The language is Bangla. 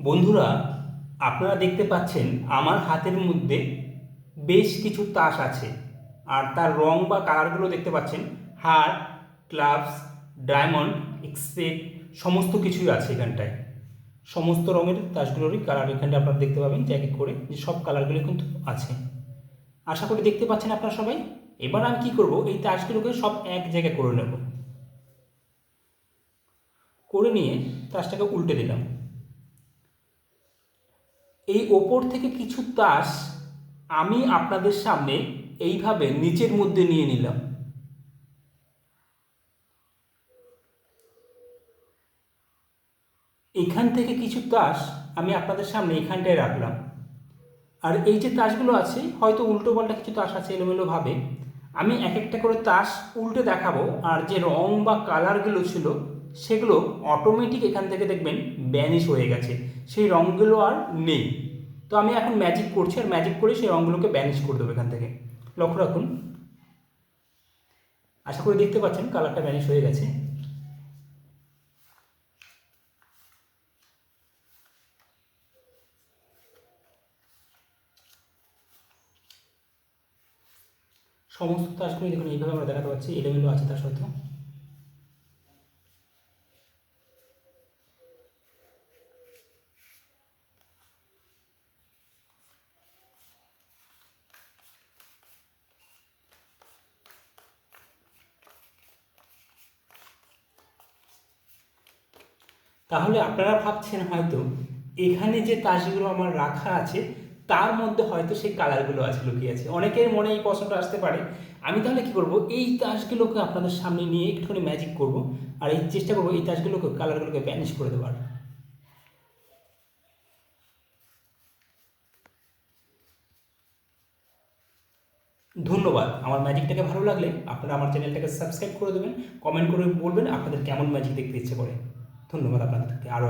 বন্ধুরা, আপনারা দেখতে পাচ্ছেন আমার হাতের মধ্যে বেশ কিছু তাস আছে। আর তার রং বা কালারগুলো দেখতে পাচ্ছেন। হার্ট ক্লাবস ডায়মন্ড এক্সপেট সমস্ত কিছুই আছে এখানটায়। সমস্ত রঙের তাসগুলোরই কালার এখানটা আপনারা দেখতে পাবেন এক এক করে যে সব কালারগুলো কিন্তু আছে। আশা করি দেখতে পাচ্ছেন আপনারা সবাই। এবার আমি কি করব? এই তাসগুলোকে সব এক জায়গায় করে নেব। করে নিয়ে তাসটাকে উল্টে দিলাম। এই ওপর থেকে কিছু তাস আমি আপনাদের সামনে এইভাবে নিচের মধ্যে নিয়ে নিলাম। এখান থেকে কিছু তাস আমি আপনাদের সামনে এখানটায় রাখলাম। আর এই যে তাসগুলো আছে, হয়তো উল্টো পাল্টা কিছু তাস আছে এলোমেলো ভাবে আমি এক একটা করে তাস উল্টে দেখাবো, আর যে রং বা কালারগুলো ছিল সেগুলো অটোমেটিক এখান থেকে দেখবেন ব্যানিশ হয়ে গেছে। সেই রঙগুলো আর নেই। তো আমি এখন ম্যাজিক করছি আর ম্যাজিক করে সেই রঙগুলোকে ব্যানিশ করে দেবো এখান থেকে। লক্ষ্য রাখুন। আশা করি দেখতে পাচ্ছেন কালারটা ব্যানিশ হয়ে গেছে। সমস্ত তাসগুলো দেখুন, এইভাবে আমরা দেখাতে পাচ্ছি, এলোমেলো আছে তার সত্ত্বেও তাহলে আপনারা ভাবছেন হয়তো এখানে যে তাসগুলো আমার রাখা আছে, তার মধ্যে হয়তো সেই কালারগুলো আছে লুকিয়ে আছে। অনেকের মনে এই প্রশ্নটা আসতে পারে। আমি তাহলে কি করব, এই তাসগুলোকে আপনাদের সামনে নিয়ে একটুখানি ম্যাজিক করব আর এই চেষ্টা করব এই তাসগুলোকে, কালারগুলোকে ব্যানিশ করে দেওয়ার। ধন্যবাদ। আমার ম্যাজিকটাকে ভালো লাগলে আপনারা আমার চ্যানেলটাকে সাবস্ক্রাইব করে দেবেন কমেন্ট করে বলবেন আপনাদের কেমন ম্যাজিক দেখতে ইচ্ছে করে। ধন্যবাদ আপনাদেরকে আরও